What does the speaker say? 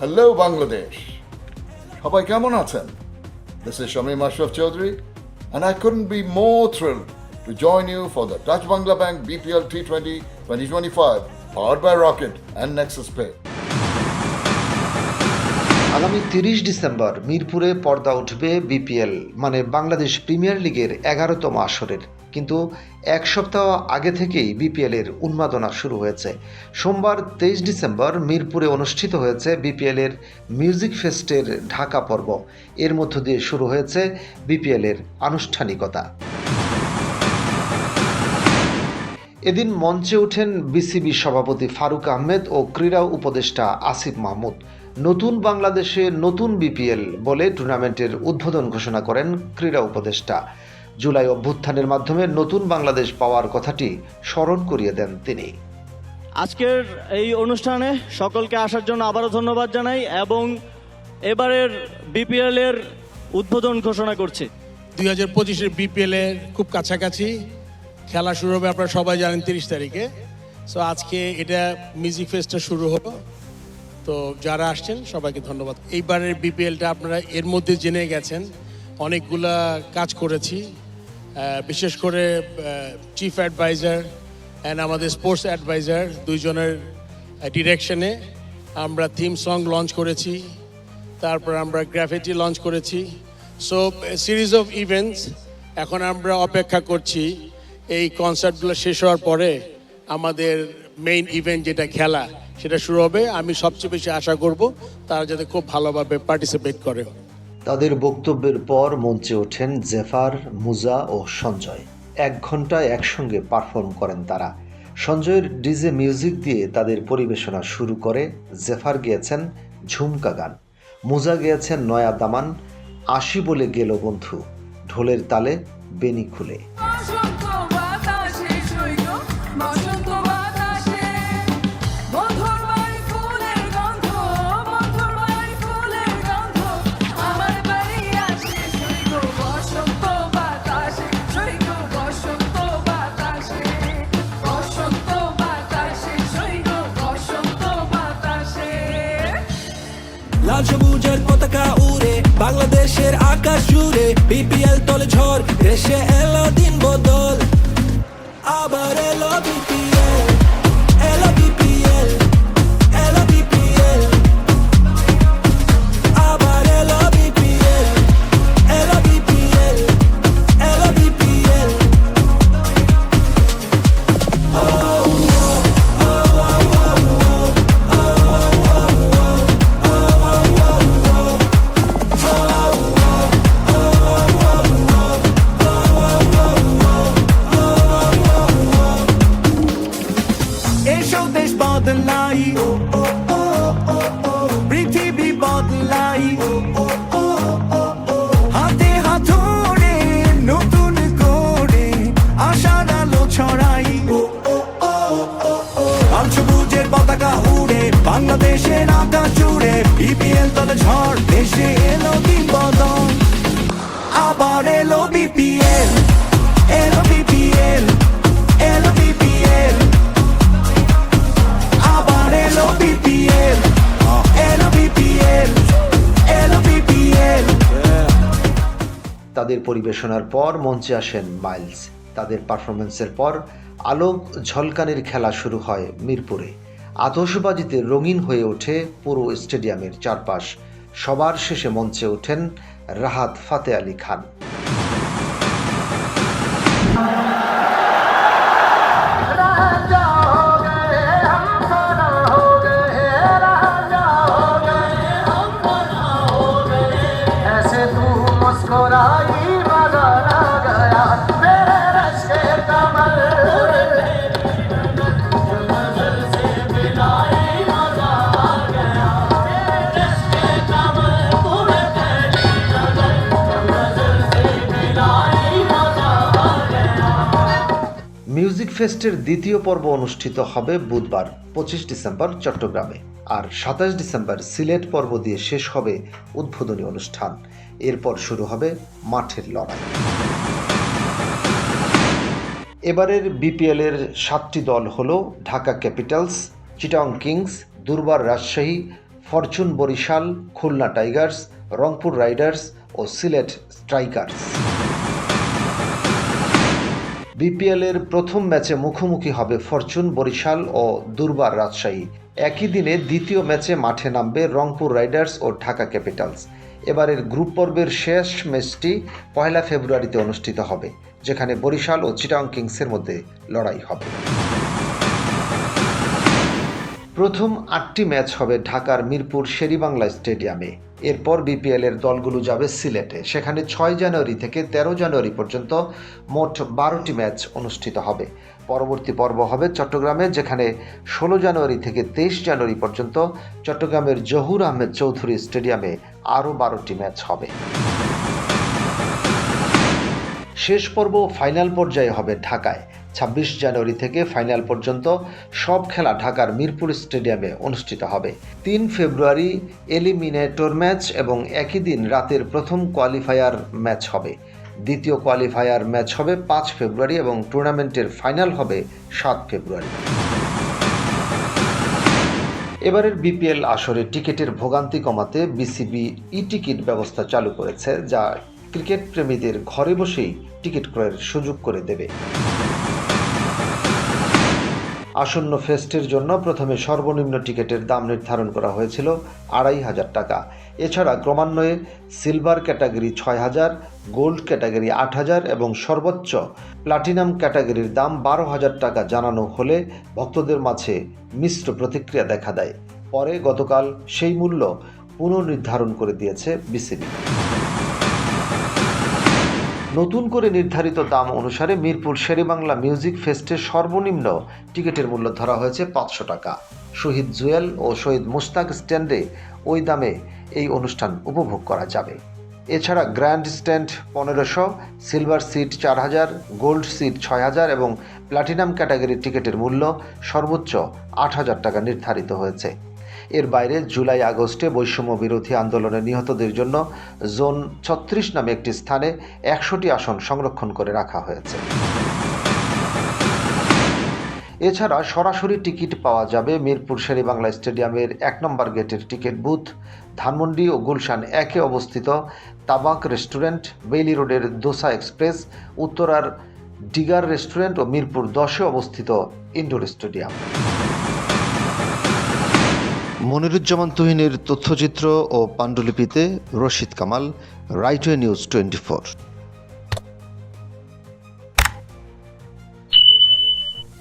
Hello Bangladesh সবাই কেমন আছেন? This is Shamim Ashraf Chowdhury and I couldn't be more thrill to join you for the Dutch Bangla bank BPL T twenty twenty twenty five power by Rocket and Nexus pay আগামী তিরিশ December মিরপুরে পর্দা উঠবে BPL মানে Bangladesh premier লিগের এগারোতম আসরের। কিন্তু এক সপ্তাহ আগে থেকেই বিপিএল এর উন্মাদনা শুরু হয়েছে। সোমবার তেইশ ডিসেম্বর মিরপুরে অনুষ্ঠিত হয়েছে বিপিএল এর মিউজিক ফেস্টের ঢাকা পর্ব। এর মধ্য দিয়ে শুরু হয়েছে বিপিএল এর আনুষ্ঠানিকতা। এদিন মঞ্চে ওঠেন বিসিবি সভাপতি ফারুক আহমেদ ও ক্রীড়া উপদেষ্টা আসিফ মাহমুদ। নতুন বাংলাদেশে নতুন বিপিএল বলে টুর্নামেন্টের উদ্বোধন ঘোষণা করেন ক্রীড়া উপদেষ্টা। জুলাই অভ্যুত্থানের মাধ্যমে নতুন বাংলাদেশ পাওয়ার কথাটি স্মরণ করিয়ে দেন তিনি। আজকের এই অনুষ্ঠানে সকলকে আসার জন্য আবারও ধন্যবাদ জানাই এবং এবারের বিপিএল এর উদ্বোধন ঘোষণা করছি। দুই হাজার পঁচিশের বিপিএল এর খুব কাছাকাছি খেলা শুরু হবে আপনারা সবাই জানেন তিরিশ তারিখে। সো আজকে এটা মিউজিক ফেস্টটা শুরু হলো। তো যারা আসছেন সবাইকে ধন্যবাদ। এইবারের বিপিএলটা আপনারা এর মধ্যে জেনে গেছেন। অনেকগুলা কাজ করেছি। বিশেষ করে চিফ অ্যাডভাইজার অ্যান্ড আমাদের স্পোর্টস অ্যাডভাইজার দুইজনের ডিরেকশনে আমরা থিম সং লঞ্চ করেছি, তারপর আমরা গ্রাফিটি লঞ্চ করেছি। সো সিরিজ অফ ইভেন্টস এখন আমরা অপেক্ষা করছি, এই কনসার্টগুলো শেষ হওয়ার পরে আমাদের মেইন ইভেন্ট যেটা খেলা, সেটা শুরু হবে। আমি সবচেয়ে বেশি আশা করব তারা যাতে খুব ভালোভাবে পার্টিসিপেট করে। তাদের বক্তব্যের পর মঞ্চে ওঠেন জেফার, মুজা ও সঞ্জয়। এক ঘন্টায় একসঙ্গে পারফর্ম করেন তারা। সঞ্জয়ের ডিজে মিউজিক দিয়ে তাদের পরিবেশনা শুরু করে জেফার গিয়েছেন ঝুমকা গান। মুজা গিয়েছেন নয়া দামান। আশি বলে গেল বন্ধু। ঢোলের তালে বেনি খুলে। লাল সবুজের পতাকা উড়ে, বাংলাদেশের আকাশ জুড়ে, বিপিএল তলে ঝড়, দেশে এলো দিন বদল। আবার এলো বিপিএল। বদলাই পৃথিবী বদলাই। হাতে হাত ধরে নতুন করে আশার পতাকা উড়ে বাংলাদেশের আকাশ জুড়ে, বিপিএল তলে ঝড় দেশে এলো দিন বদল আবার এলো বিপিএল। তাদের পরিবেশনার পর মঞ্চে আসেন মাইলস। তাদের পারফরমেন্সের পর আলোক ঝলকানির খেলা শুরু হয় মিরপুরে। আতসবাজিতে রঙিন হয়ে ওঠে পুরো স্টেডিয়ামের চারপাশ। সবার শেষে মঞ্চে ওঠেন রাহাত ফাতে আলী খান। মিউজিক ফেস্টের দ্বিতীয় পর্ব অনুষ্ঠিত হবে বুধবার, পঁচিশ ডিসেম্বর, চট্টগ্রামে। আর সাতাশ ডিসেম্বর সিলেট পর্ব দিয়ে শেষ হবে উদ্বোধনী অনুষ্ঠান। এরপর শুরু হবে মাঠের লড়াই। এবারের বিপিএল এর সাতটি দল হল Dhaka capitals, Chittagong kings, Durbar Rajshahi, fortune Barishal, Khulna tigers, Rangpur riders ও সিলেট স্ট্রাইকার্স। বিপিএল এর প্রথম ম্যাচে মুখোমুখি হবে ফরচুন, বরিশাল ও দুর্বার রাজশাহী। একই দিনে দ্বিতীয় ম্যাচে মাঠে নামবে রংপুর রাইডার্স ও ঢাকা ক্যাপিটালস। এবারের গ্রুপ পর্বের শেষ ম্যাচটি পয়লা ফেব্রুয়ারিতে অনুষ্ঠিত হবে, যেখানে বরিশাল ও চিটাং কিংসের মধ্যে লড়াই হবে। প্রথম আটটি ম্যাচ হবে ঢাকার মিরপুর শেরিবাংলা স্টেডিয়ামে। এরপর বিপিএল এর দলগুলো যাবে সিলেটে। সেখানে ছয় জানুয়ারি থেকে তেরো জানুয়ারি পর্যন্ত মোট বারোটি ম্যাচ অনুষ্ঠিত হবে। পরবর্তী পর্ব হবে চট্টগ্রামে, যেখানে ষোলো জানুয়ারি থেকে তেইশ জানুয়ারি পর্যন্ত চট্টগ্রামের জহুর আহমেদ চৌধুরী স্টেডিয়ামে আরও বারোটি ম্যাচ হবে। শেষ পর্ব ফাইনাল পর্যায়ে হবে ঢাকায়। ছাব্বিশ জানুয়ারি থেকে ফাইনাল পর্যন্ত সব খেলা ঢাকার মিরপুর স্টেডিয়ামে অনুষ্ঠিত হবে। তিন ফেব্রুয়ারি এলিমিনেটর ম্যাচ এবং একই দিন রাতের প্রথম কোয়ালিফায়ার ম্যাচ হবে। দ্বিতীয় কোয়ালিফায়ার ম্যাচ হবে পাঁচ ফেব্রুয়ারি এবং টুর্নামেন্টের ফাইনাল হবে সাত ফেব্রুয়ারি। এবারের বিপিএল আসরে টিকিটের ভোগান্তি কমাতে বিসিবি ই টিকিট ব্যবস্থা চালু করেছে, যা ক্রিকেট প্রেমীদের ঘরে বসেই টিকিট ক্রয়ের সুযোগ করে দেবে। আসন্ন ফেস্টের জন্য প্রথমে সর্বনিম্ন টিকিটের দাম নির্ধারণ করা হয়েছিল আড়াই হাজার টাকা। এছাড়া ক্রমান্বয়ে সিলভার ক্যাটাগরি ছয় হাজার, গোল্ড ক্যাটাগরি আট হাজার এবং সর্বোচ্চ প্লাটিনাম ক্যাটাগরির দাম বারো হাজার টাকা জানানো হলে ভক্তদের মাঝে মিশ্র প্রতিক্রিয়া দেখা দেয়। পরে গতকাল সেই মূল্য পুনর্নির্ধারণ করে দিয়েছে বিসিবি। নতুন করে নির্ধারিত দাম অনুসারে মিরপুর শেরেবাংলা মিউজিক ফেস্টের সর্বনিম্ন টিকিটের মূল্য ধরা হয়েছে পাঁচশো টাকা। শহীদ জুয়েল ও শহীদ মুস্তাক স্ট্যান্ডে ওই দামে এই অনুষ্ঠান উপভোগ করা যাবে। এছাড়া গ্র্যান্ড স্ট্যান্ড পনেরোশো, সিলভার সিট চার হাজার গোল্ড সিট ছয় হাজার এবং প্লাটিনাম ক্যাটাগরির টিকিটের মূল্য সর্বোচ্চ আট হাজার টাকা নির্ধারিত হয়েছে। এর বাইরে জুলাই আগস্টে বৈষম্য বিরোধী আন্দোলনে নিহতদের জন্য জোন ছত্রিশ নামে একটি স্থানে একশোটি আসন সংরক্ষণ করে রাখা হয়েছে। এছাড়া সরাসরি টিকিট পাওয়া যাবে মিরপুর শেরেবাংলা স্টেডিয়ামের এক নম্বর গেটের টিকিট বুথ, ধানমন্ডি ও গুলশান একে অবস্থিত তাবাক রেস্টুরেন্ট, বেইলি রোডের দোসা এক্সপ্রেস, উত্তরার ডিগার রেস্টুরেন্ট ও মিরপুর দশে অবস্থিত ইনডোর স্টেডিয়াম। মনিরুজ্জামান তুহিনের তথ্যচিত্র ও পাণ্ডুলিপিতে Rashid Kamal right way news twenty